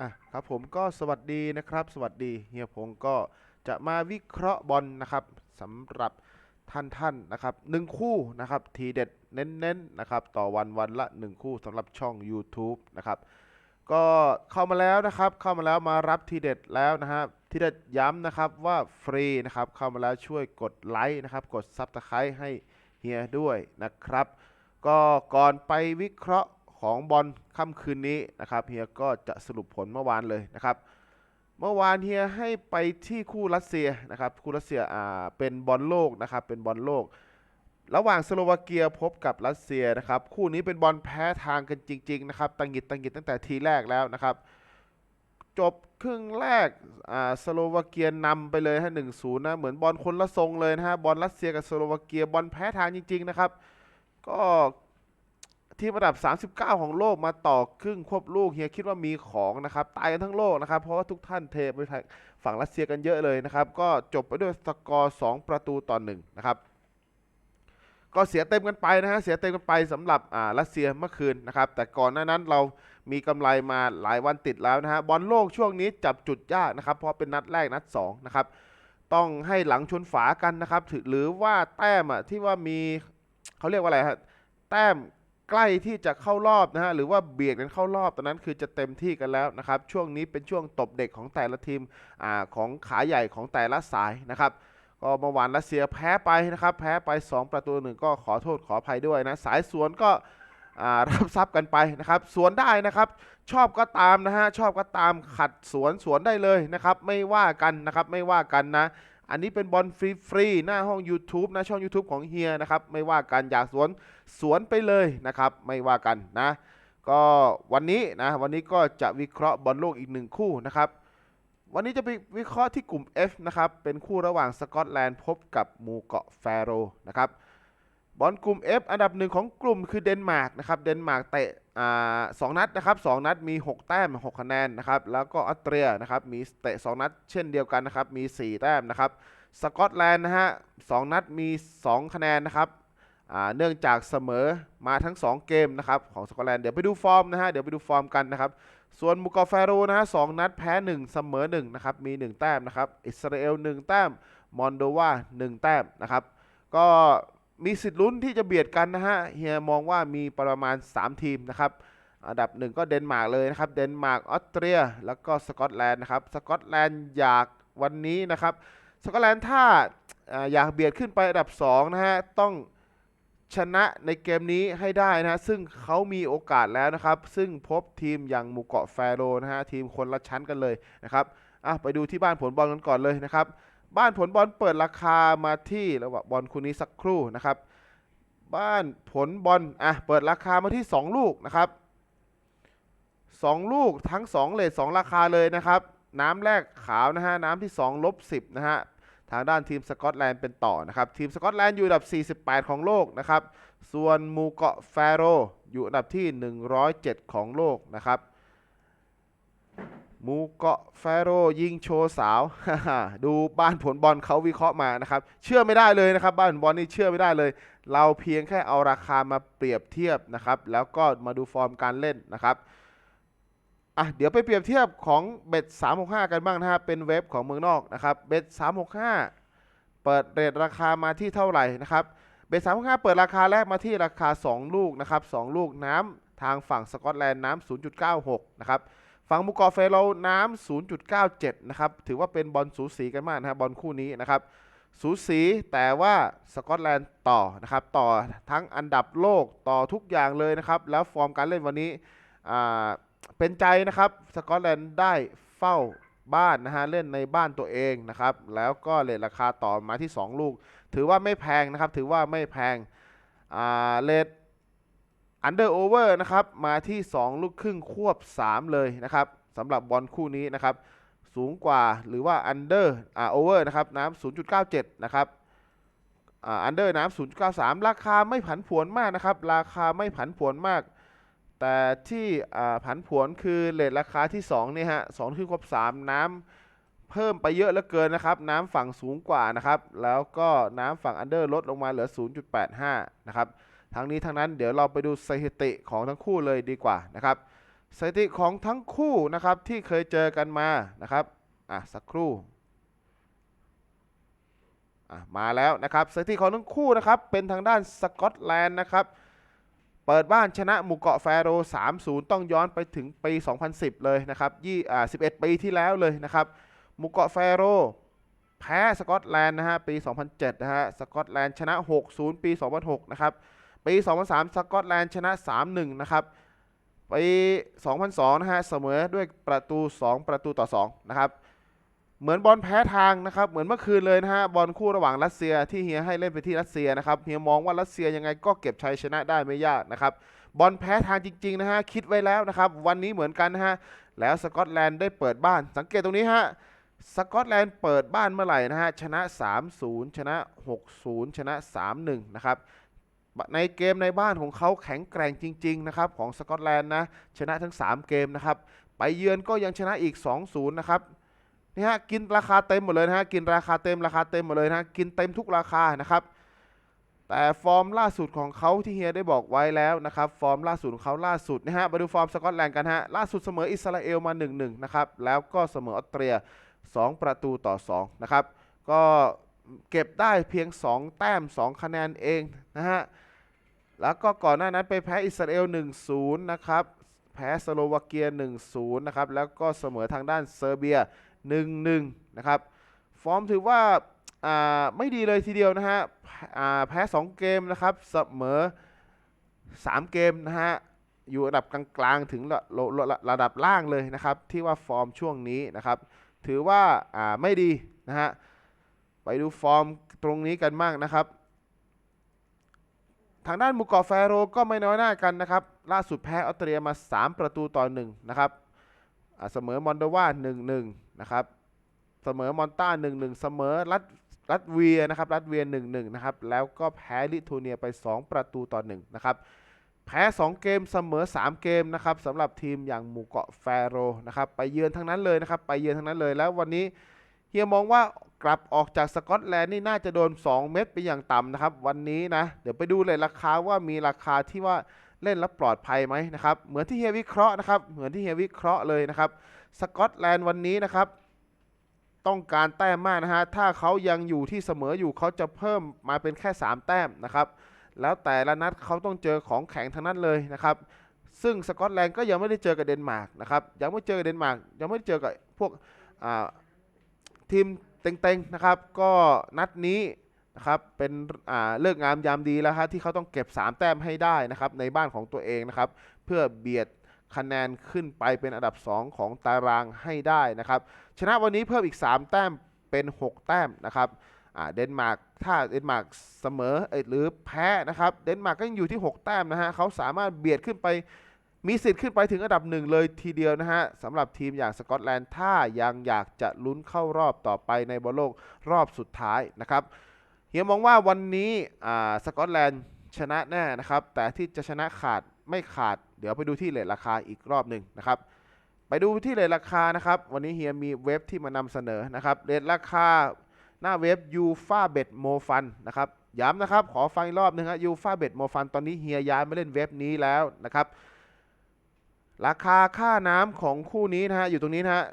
อะครับผมก็สวัสดีนะครับ สวัสดีเฮียพงก็จะมาวิเคราะห์บอลนะครับสำหรับท่านท่านนะครับหนึ่งคู่นะครับทีเด็ดเน้นๆนะครับต่อวันวันละหนึ่งคู่สำหรับช่อง YouTube นะครับก็เข้ามาแล้วนะครับเข้ามาแล้วมารับทีเด็ดแล้วนะครับทีเด็ดย้ำนะครับว่าฟรีนะครับเข้ามาแล้วช่วยกดไลค์นะครับกด Subscribe ให้เฮียด้วยนะครับ ก็ก่อนไปวิเคราะห์ ของบอลค่ำคืนนี้นะครับเฮียก็จะสรุปผลเมื่อวานเลยนะครับ เมื่อวานเฮียให้ไปที่คู่รัสเซียนะครับคู่รัสเซียอ่าเป็นบอลโลกนะครับเป็นบอลโลก ระหว่างสโลวาเกียพบกับรัสเซียนะครับคู่นี้เป็นบอลแพ้ทางกันจริงๆนะครับตังหิดตังหิดตั้งแต่ทีแรกแล้วนะครับจบครึ่งแรกอ่าสโลวาเกียนำไปเลยฮะหนึ่งศูนย์นะ เหมือนบอลคนละทรงเลยนะฮะ บอลรัสเซียกับสโลวาเกียบอลแพ้ทางจริง ๆ นะครับ ก็ ทีมระดับ 39 ของโลกมาต่อครึ่งควบลูกเฮียคิดว่ามีของนะครับตายกันทั้งโลกนะครับ เพราะว่าทุกท่านเทไปทางฝั่งรัสเซียกันเยอะเลยนะครับ ก็จบไปด้วยสกอร์ 2 ประตูต่อหนึ่งนะครับก็เสียเต็มกันไปนะฮะเสียเต็มกันไปสำหรับอ่ารัสเซียเมื่อคืนนะครับแต่ก่อนหน้านั้นเรามีกำไรมาหลายวันติดแล้วนะฮะบอลโลกช่วงนี้จับจุดยากนะครับเพราะเป็นนัดแรกนัดสองนะครับต้องให้หลังชนฝากันนะครับหรือว่าแต้มอะที่ว่ามีเขาเรียกว่าอะไรฮะแต้ม ใกล้ที่จะเข้ารอบนะฮะหรือว่าเบียดกันเข้ารอบตอนนั้นคือจะเต็มที่กันแล้วนะครับช่วงนี้เป็นช่วงตบเด็กของแต่ละทีมอ่าของขาใหญ่ของแต่ละสายนะครับก็เมื่อวานรัสเซียแพ้ไปนะครับแพ้ไป 2 ประตูหนึ่งก็ขอโทษขออภัยด้วยนะสายสวนก็อ่ารับทรัพย์กันไปนะครับสวนได้นะครับชอบก็ตามนะฮะชอบก็ตามขัดสวนสวนได้เลยนะครับไม่ว่ากันนะครับไม่ว่ากันนะ อันนี้เป็นบอลฟรีๆหน้าห้อง YouTube นะช่อง YouTube ของเฮียนะครับ ไม่ว่ากันอยากสวนสวนไปเลยนะครับ ไม่ว่ากันนะ ก็วันนี้นะวันนี้ก็จะวิเคราะห์บอลโลกอีกหนึ่งคู่นะครับ วันนี้จะไปวิเคราะห์ที่กลุ่ม F นะครับ เป็นคู่ระหว่างสกอตแลนด์พบกับหมู่เกาะแฟโรนะครับ บอลกลุ่ม F อันดับหนึ่งของกลุ่มคือเดนมาร์กนะครับ เดนมาร์กเตะสองนัดนะครับสองนัดมี 6 แต้ม 6 คะแนนนะครับ แล้วก็ออสเตรียนะครับ มีเตะ 2 นัดเช่นเดียวกันนะครับ มี 4 แต้มนะครับ สกอตแลนด์นะฮะสองนัดมี 2 คะแนนนะครับ เนื่องจากเสมอมาทั้ง 2 เกมนะครับของสกอตแลนด์ เดี๋ยวไปดูฟอร์มนะฮะ เดี๋ยวไปดูฟอร์มกันนะครับ ส่วนมูกอฟแฟโรนะฮะสองนัดแพ้ 1 เสมอ1นะครับ มี 1 แต้มนะครับ อิสราเอล 1 แต้ม มอนโดวา 1 แต้มนะครับ ก็ มีสิทธิ์ลุ้นที่จะเบียดกันนะฮะเฮียมองว่ามีประมาณ 3 ทีมนะครับ อันดับหนึ่งก็เดนมาร์กเลยนะครับ เดนมาร์กออสเตรีย แล้วก็สกอตแลนด์นะครับ สกอตแลนด์อยากวันนี้นะครับ สกอตแลนด์ถ้าอยากเบียดขึ้นไปอันดับ2นะฮะ ต้องชนะในเกมนี้ให้ได้นะฮะ ซึ่งเขามีโอกาสแล้วนะครับ ซึ่งพบทีมอย่างหมู่เกาะแฟโรนะฮะ ทีมคนละชั้นกันเลยนะครับอะไปดูที่บ้านผลบอลกันก่อนเลยนะครับ บ้านผลบอลเปิดราคามาที่ระหว่างบอลคู่นี้สักครู่นะครับ บ้านผลบอลอะเปิดราคามาที่ 2 ลูกนะครับสองลูกทั้ง 2 เลท2ราคาเลยนะครับ น้ำแรกขาวนะฮะน้ำที่2ลบ10นะฮะทางด้านทีมสกอตแลนด์เป็นต่อนะครับทีมสกอตแลนด์อยู่อันดับ 48 ของโลกนะครับ ส่วนมูเกาะแฟโรอยู่อันดับที่ 107 ของโลกนะครับ หมูเกาะแฟโรยิงโชว์สาว ดูบ้านผลบอลเขาวิเคราะห์มานะครับ เชื่อไม่ได้เลยนะครับ บ้านผลบอลนี่เชื่อไม่ได้เลย เราเพียงแค่เอาราคามาเปรียบเทียบนะครับ แล้วก็มาดูฟอร์มการเล่นนะครับอะเดี๋ยวไปเปรียบเทียบของเบ็ด365 กันบ้างนะฮะเป็นเว็บของเมืองนอกนะครับเบ็ด365 เปิดเรทราคามาที่เท่าไหร่นะครับเบ็ด365เปิดราคาแรกมาที่ราคา 2 ลูกนะครับ2ลูกน้ำทางฝั่งสกอตแลนด์น้ำ0.96 นะครับ ฝั่งมูกอเฟโลน้ำ0.97 นะครับ ถือว่าเป็นบอลสูสีกันมากนะครับบอลคู่นี้นะครับ สูสีแต่ว่าสกอตแลนด์ต่อนะครับ ต่อทั้งอันดับโลกต่อทุกอย่างเลยนะครับ แล้วฟอร์มการเล่นวันนี้เป็นใจนะครับสกอตแลนด์ได้เฝ้าบ้านนะฮะเล่นในบ้านตัวเองนะครับ แล้วก็เลทราคาต่อมาที่ 2 ลูก ถือว่าไม่แพงนะครับ ถือว่าไม่แพงเลท อันเดอร์โอเวอร์นะครับมาที่ 2 ลูกครึ่งควบ 3 เลยนะครับสำหรับบอลคู่นี้นะครับ สูงกว่าหรือว่าอันเดอร์อ่าโอเวอร์นะครับน้ำ0.97 นะครับอ่าอันเดอร์น้ำ0.93 ราคาไม่ผันผวนมากนะครับ ราคาไม่ผันผวนมาก แต่ที่อ่าผันผวนคือเลทราคาที่2เนี่ยฮะสองคือครบ3 น้ำเพิ่มไปเยอะเหลือเกินนะครับ น้ำฝั่งสูงกว่านะครับ แล้วก็น้ำฝั่งอันเดอร์ลดลงมาเหลือ 0.85 นะครับ ทั้งนี้ทั้งนั้นเดี๋ยวเราไปดูสถิติของทั้งคู่เลยดีกว่านะครับ สถิติของทั้งคู่นะครับที่เคยเจอกันมานะครับอะสักครู่อะมาแล้วนะครับสถิติของทั้งคู่นะครับเป็นทางด้านสกอตแลนด์นะครับเปิดบ้านชนะหมู่เกาะแฟโร 3-0 ต้องย้อนไปถึงปี 2010 เลยนะครับยี่อ่า11 ปีที่แล้วเลยนะครับหมู่เกาะแฟโรแพ้สกอตแลนด์นะฮะปี 2007 นะฮะสกอตแลนด์ชนะ 6-0 ปี 2006 นะครับ ปี 2003 สกอตแลนด์ชนะ 3-1 นะครับ ปี 2002 นะฮะ เสมอด้วยประตู 2 ประตูต่อ 2 นะครับ เหมือนบอลแพ้ทางนะครับ เหมือนเมื่อคืนเลยนะฮะ บอลคู่ระหว่างรัสเซียที่เฮียให้เล่นไปที่รัสเซียนะครับ เฮียมองว่ารัสเซียยังไงก็เก็บชัยชนะได้ไม่ยากนะครับ บอลแพ้ทางจริงๆนะฮะ คิดไว้แล้วนะครับ วันนี้เหมือนกันนะฮะ แล้วสกอตแลนด์ได้เปิดบ้าน สังเกตตรงนี้ฮะสกอตแลนด์เปิดบ้านเมื่อไหร่นะฮะ ชนะ 3-0 ชนะ 6-0 ชนะ 3-1 นะครับ ในเกมในบ้านของเขาแข็งแกร่งจริงๆนะครับของสกอตแลนด์นะชนะทั้ง 3 เกมนะครับไปเยือนก็ยังชนะอีก 2-0 นะครับนี่ฮะกินราคาเต็มหมดเลยนะฮะกินราคาเต็มราคาเต็มหมดเลยนะกินเต็มทุกราคานะครับแต่ฟอร์มล่าสุดของเขาที่เฮียได้บอกไว้แล้วนะครับฟอร์มล่าสุดของเขาล่าสุดนะฮะมาดูฟอร์มสกอตแลนด์กันฮะล่าสุดเสมออิสราเอลมา 1-1 นะครับแล้วก็เสมอออสเตรีย 2 ประตูต่อ 2 นะครับ ก็เก็บได้เพียง 2 แต้ม 2 คะแนนเองนะฮะ แล้วก็ก่อนหน้านั้นไปแพ้อิสราเอล 1-0 นะครับ แพ้สโลวาเกีย 1-0 นะครับ แล้วก็เสมอทางด้านเซอร์เบีย 1-1 นะครับ ฟอร์มถือว่าาไม่ดีเลยทีเดียวนะฮะแพ้ 2 เกมนะครับ เสมอ 3 เกมนะฮะ อยู่ระดับกลางๆ ถึงระระระระดับล่างเลยนะครับ ที่ว่าฟอร์มช่วงนี้นะครับ ถือว่าอ่าไม่ดีนะฮะ ไปดูฟอร์มตรงนี้กันมากนะครับ ทางด้านหมูเกาะแฟโรก็ไม่น้อยหน้ากันนะครับ ล่าสุดแพ้ออสเตรียมา 3 ประตูต่อ1นะครับเสมอมอนโดวา1-1นะครับ เสมอมอนต้า 1-1 เสมอรัสรัสเวียนะครับรัสเวีย 1-1 นะครับ แล้วก็แพ้ลิทัวเนียไป 2 ประตูต่อ1นะครับ แพ้ 2 เกมเสมอ 3 เกมนะครับสำหรับทีมอย่างหมู่เกาะแฟโรนะครับ ไปเยือนทั้งนั้นเลยนะครับ ไปเยือนทั้งนั้นเลย แล้ววันนี้ เฮียมองว่ากลับออกจากสกอตแลนด์นี่น่าจะโดน 2 เม็ดไปอย่างต่ำนะครับ วันนี้นะ เดี๋ยวไปดูเลยราคาว่ามีราคาที่ว่าเล่นแล้วปลอดภัยไหมนะครับ เหมือนที่เฮียวิเคราะห์นะครับ เหมือนที่เฮียวิเคราะห์เลยนะครับ สกอตแลนด์วันนี้นะครับ ต้องการแต้มมากนะฮะ ถ้าเขายังอยู่ที่เสมออยู่เขาจะเพิ่มมาเป็นแค่ 3 แต้มนะครับ แล้วแต่ละนัดเขาต้องเจอของแข็งทั้งนั้นเลยนะครับ ซึ่งสกอตแลนด์ก็ยังไม่ได้เจอกับเดนมาร์กนะครับ ยังไม่เจอกับเดนมาร์ก ยังไม่ได้เจอกับพวกอ่า ทีมเต็งๆนะครับ ก็นัดนี้นะครับเป็นเลิกงามยามดีแล้วฮะที่เขาต้องเก็บ 3 แต้มให้ได้นะครับในบ้านของตัวเองนะครับ เพื่อเบียดคะแนนขึ้นไปเป็นอันดับ 2 ของตารางให้ได้นะครับ ชนะวันนี้เพิ่มอีก 3 แต้มเป็น 6 แต้มนะครับเดนมาร์กถ้าเดนมาร์กเสมอหรือแพ้นะครับ เดนมาร์กก็ยังอยู่ที่ 6 แต้มนะฮะเขาสามารถเบียดขึ้นไป มีสิทธิ์ขึ้นไปถึงอันดับหนึ่งเลยทีเดียวนะฮะสำหรับทีมอย่างสกอตแลนด์ถ้ายังอยากจะลุ้นเข้ารอบต่อไปในบอลโลกรอบสุดท้ายนะครับเฮียมองว่าวันนี้สกอตแลนด์ชนะแน่นะครับ แต่ที่จะชนะขาดไม่ขาด เดี๋ยวไปดูที่เลทราคาอีกรอบหนึ่งนะครับ ไปดูที่เลทราคานะครับ วันนี้เฮียมีเว็บที่มานำเสนอนะครับเลทราคาหน้าเว็บ u f a b e t m o f u n นนะครับย้ำนะครับ ขอฟังอีกรอบหนึงฮะ u f a b e t m o f u n ตอนนี้เฮียย้ายมาเล่นเว็บนี้แล้วนะครับ ราคาค่าน้ำของคู่นี้นะฮะอยู่ตรงนี้นะฮะ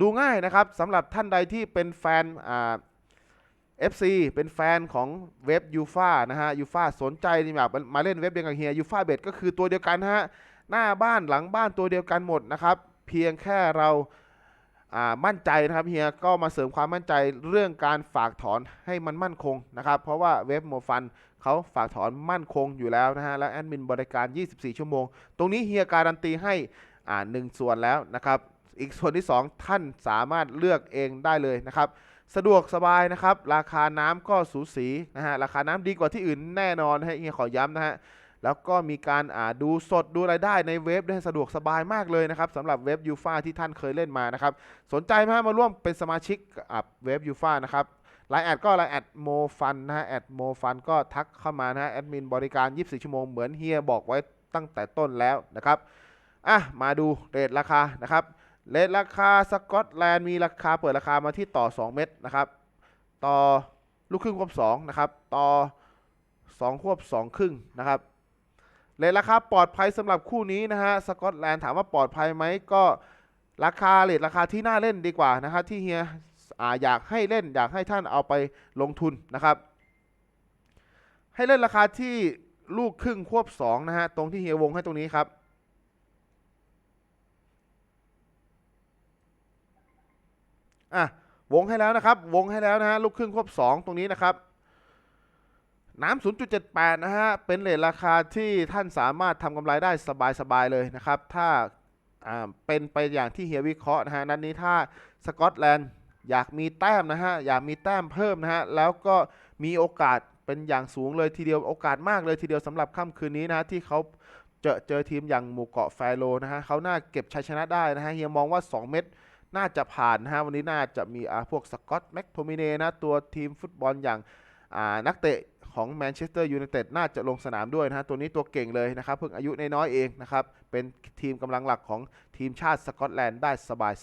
ดูง่ายนะครับสำหรับท่านใดที่เป็นแฟนอ่า FC เป็นแฟนของเว็บยูฟานะฮะยูฟาสนใจอยากมาเล่นเว็บเดียวกับเฮียยูฟาเบตก็คือตัวเดียวกันนะฮะหน้าบ้านหลังบ้านตัวเดียวกันหมดนะครับ เพียงแค่เราามั่นใจนะครับเฮียก็มาเสริมความมั่นใจเรื่องการฝากถอนให้มันมั่นคงนะครับ เพราะว่าเว็บโมฟัน เขาฝากถอนมั่นคงอยู่แล้วนะฮะ และแอดมินบริการ 24 ชั่วโมง ตรงนี้เฮียการันตีให้อ่าหนึ่งส่วนแล้วนะครับ อีกส่วนที่ 2 ท่านสามารถเลือกเองได้เลยนะครับ สะดวกสบายนะครับ ราคาน้ำก็สูสีนะฮะ ราคาน้ำดีกว่าที่อื่นแน่นอนฮะเฮียขอย้ำนะฮะแล้วก็มีการอ่าดูสดดูรายได้ในเว็บได้สะดวกสบายมากเลยนะครับสำหรับเว็บยูฟาที่ท่านเคยเล่นมานะครับ สนใจไหมมาร่วมเป็นสมาชิกอะเว็บยูฟานะครับ ไลน์แอดก็ไลน์แอดโมฟันนะฮะแอดโมฟันก็ทักเข้ามานะฮะแอดมินบริการ 24 ชั่วโมงเหมือนเฮียบอกไว้ตั้งแต่ต้นแล้วนะครับอะมาดูเรทราคานะครับเรทราคาสกอตแลนด์มีราคาเปิดราคามาที่ต่อ 2 เม็ดนะครับ ต่อลูกครึ่งควบ2นะครับ ต่อ 2 ควบ 2 ครึ่งนะครับเลทราคาปลอดภัยสำหรับคู่นี้นะฮะสกอตแลนด์ถามว่าปลอดภัยไหมก็ราคาเลทราคาที่น่าเล่นดีกว่านะฮะที่เฮีย ออยากให้เล่นอยากให้ท่านเอาไปลงทุนนะครับ ให้เล่นราคาที่ลูกครึ่งควบสองนะฮะตรงที่เฮียวงให้ตรงนี้ครับอะวงให้แล้วนะครับ วงให้แล้วนะฮะลูกครึ่งควบสองตรงนี้นะครับ น้ำ0.78 นะฮะ เป็นเลทราคาที่ท่านสามารถทำกำไรได้สบาย ๆ เลยนะครับ ถ้าอ่าเป็นไปอย่างที่เฮียวิเคราะห์นะฮะ นั้นนี้ถ้าสกอตแลนด์ อยากมีแต้มนะฮะอยากมีแต้มเพิ่มนะฮะแล้วก็มีโอกาสเป็นอย่างสูงเลยทีเดียวโอกาสมากเลยทีเดียวสำหรับค่ำคืนนี้นะฮะที่เขาเจอเจอทีมอย่างหมู่เกาะแฟโรนะฮะเขาน่าเก็บชัยชนะได้นะฮะเฮียมองว่า 2 เม็ดน่าจะผ่านนะฮะวันนี้น่าจะมีอาพวกสกอตแม็กโทมิเนนะตัวทีมฟุตบอลอย่างานักเตะของแมนเชสเตอร์ยูไนเต็ดน่าจะลงสนามด้วยนะฮะตัวนี้ตัวเก่งเลยนะครับเพิ่งอายุน้อยเองนะครับเป็นทีมกำลังหลักของทีมชาติสกอตแลนด์ได้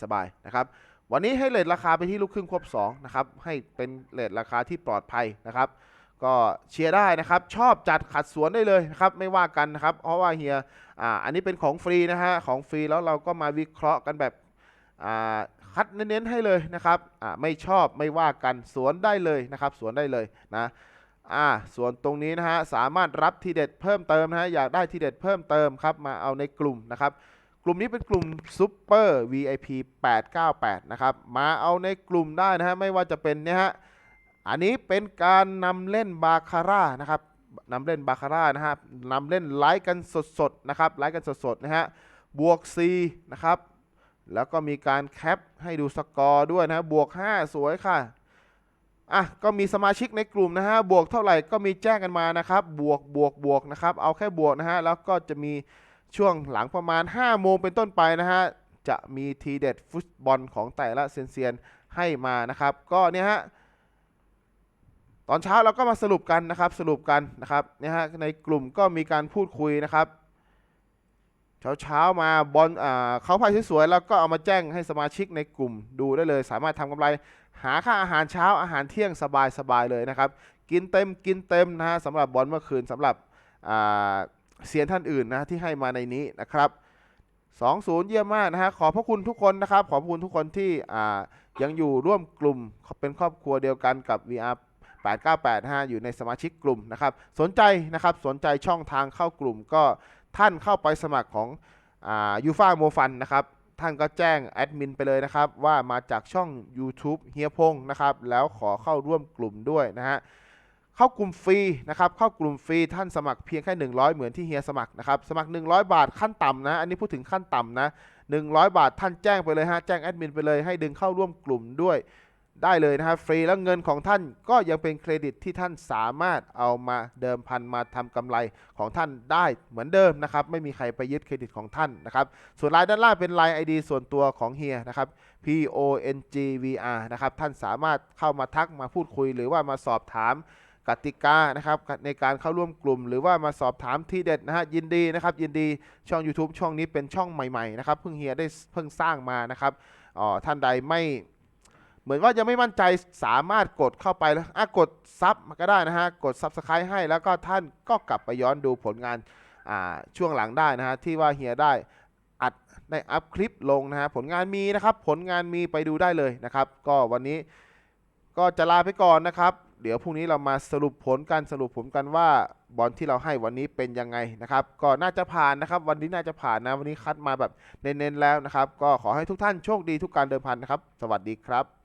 สบายๆนะครับ วันนี้ให้เลทราคาไปที่ลูกครึ่งควบ2นะครับให้เป็นเลทราคาที่ปลอดภัยนะครับ ก็เชียร์ได้นะครับ ชอบจัดขัดสวนได้เลยนะครับไม่ว่ากันนะครับ เพราะว่าเฮียอ่าอันนี้เป็นของฟรีนะฮะของฟรีแล้วเราก็มาวิเคราะห์กันแบบอ่าคัดเน้นๆให้เลยนะครับอ่าไม่ชอบไม่ว่ากันสวนได้เลยนะครับ สวนได้เลยนะอ่าส่วนตรงนี้นะฮะสามารถรับทีเด็ดเพิ่มเติมนะฮะอยากได้ทีเด็ดเพิ่มเติมครับมาเอาในกลุ่มนะครับ กลุ่มนี้เป็นกลุ่มซูเปอร์ VIP 898 นะครับ มาเอาในกลุ่มได้นะฮะ ไม่ว่าจะเป็นเนี่ยฮะ อันนี้เป็นการนำเล่นบาคาร่านะครับนำเล่นบาคาร่านะฮะนำเล่นไลฟ์กันสดๆนะครับ ไลฟ์กันสดๆนะฮะ บวก C นะครับ แล้วก็มีการแคปให้ดูสกอร์ด้วยนะฮะบวก 5 สวยค่ะอะก็มีสมาชิกในกลุ่มนะฮะ บวกเท่าไหร่ก็มีแจ้งกันมานะครับ บวกบวกบวกนะครับ เอาแค่บวกนะฮะ แล้วก็จะมี ช่วงหลังประมาณ 5 โมงเป็นต้นไปนะฮะ จะมีทีเด็ดฟุตบอลของแต่ละเซยนเซียนให้มานะครับ ก็เนี่ยฮะ ตอนเช้าเราก็มาสรุปกันนะครับ สรุปกันนะครับเนี่ยฮะในกลุ่มก็มีการพูดคุยนะครับเช้าเช้าๆมาบอลอ่าเขาพายสวยๆแล้วก็เอามาแจ้งให้สมาชิกในกลุ่มดูได้เลย สามารถทำกำไรหาค่าอาหารเช้าอาหารเที่ยงสบายๆเลยนะครับ กินเต็มกินเต็มนะฮะสำหรับบอลเมื่อคืนสำหรับอ่า เสียนท่านอื่นนะที่ให้มาในนี้นะครับ2-0 เยี่ยมมากนะฮะขอบพระคุณทุกคนนะครับ ขอบพระคุณทุกคนที่อ่ายังอยู่ร่วมกลุ่มเป็นครอบครัวเดียวกันกับ VR 898นะฮะอยู่ในสมาชิกกลุ่มนะครับ สนใจนะครับสนใจช่องทางเข้ากลุ่มก็ท่านเข้าไปสมัครของยูฟ่าโมฟันนะครับ ท่านก็แจ้งแอดมินไปเลยนะครับ ว่ามาจากช่อง YouTube เฮียพงนะครับ แล้วขอเข้าร่วมกลุ่มด้วยนะฮะ เข้ากลุ่มฟรีนะครับเข้ากลุ่มฟรีท่านสมัครเพียงแค่ 100 เหมือนที่เฮียสมัครนะครับสมัคร 100 บาทขั้นต่ำนะอันนี้พูดถึงขั้นต่ำนะ100 บาทท่านแจ้งไปเลยฮะแจ้งแอดมินไปเลยให้ดึงเข้าร่วมกลุ่มด้วยได้เลยนะครับฟรีแล้วเงินของท่านก็ยังเป็นเครดิตที่ท่านสามารถเอามาเดิมพันมาทำกำไรของท่านได้เหมือนเดิมนะครับไม่มีใครไปยึดเครดิตของท่านนะครับส่วนรายด้านล่างเป็นไลน์ ID ส่วนตัวของเฮียนะครับ P O N G V R นะครับท่านสามารถเข้ามาทักมาพูดคุยหรือว่ามาสอบถาม กติกานะครับในการเข้าร่วมกลุ่ม หรือว่ามาสอบถามที่เด็ดนะฮะยินดีนะครับยินดีช่อง YouTube ช่องนี้เป็นช่องใหม่ๆนะครับเพิ่งเฮียได้เพิ่งสร้างมานะครับอ๋อท่านใดไม่เหมือนว่ายังไม่มั่นใจสามารถกดเข้าไปแล้วอะกดซับก็ได้นะฮะกด Subscribe ให้แล้วก็ท่านก็กลับไปย้อนดูผลงานาช่วงหลังได้นะฮะที่ว่าเฮียได้อัดได้อัพคลิปลงนะฮะผลงานมีนะครับ ผลงานมีไปดูได้เลยนะครับ ก็วันนี้ก็จะลาไปก่อนนะครับ เดี๋ยวพรุ่งนี้เรามาสรุปผลกันสรุปผลกันว่าบอลที่เราให้วันนี้เป็นยังไงนะครับ ก็น่าจะผ่านนะครับ วันนี้น่าจะผ่านนะวันนี้คัดมาแบบเน้นๆแล้วนะครับ ก็ขอให้ทุกท่านโชคดีทุกการเดินพันนะครับ สวัสดีครับ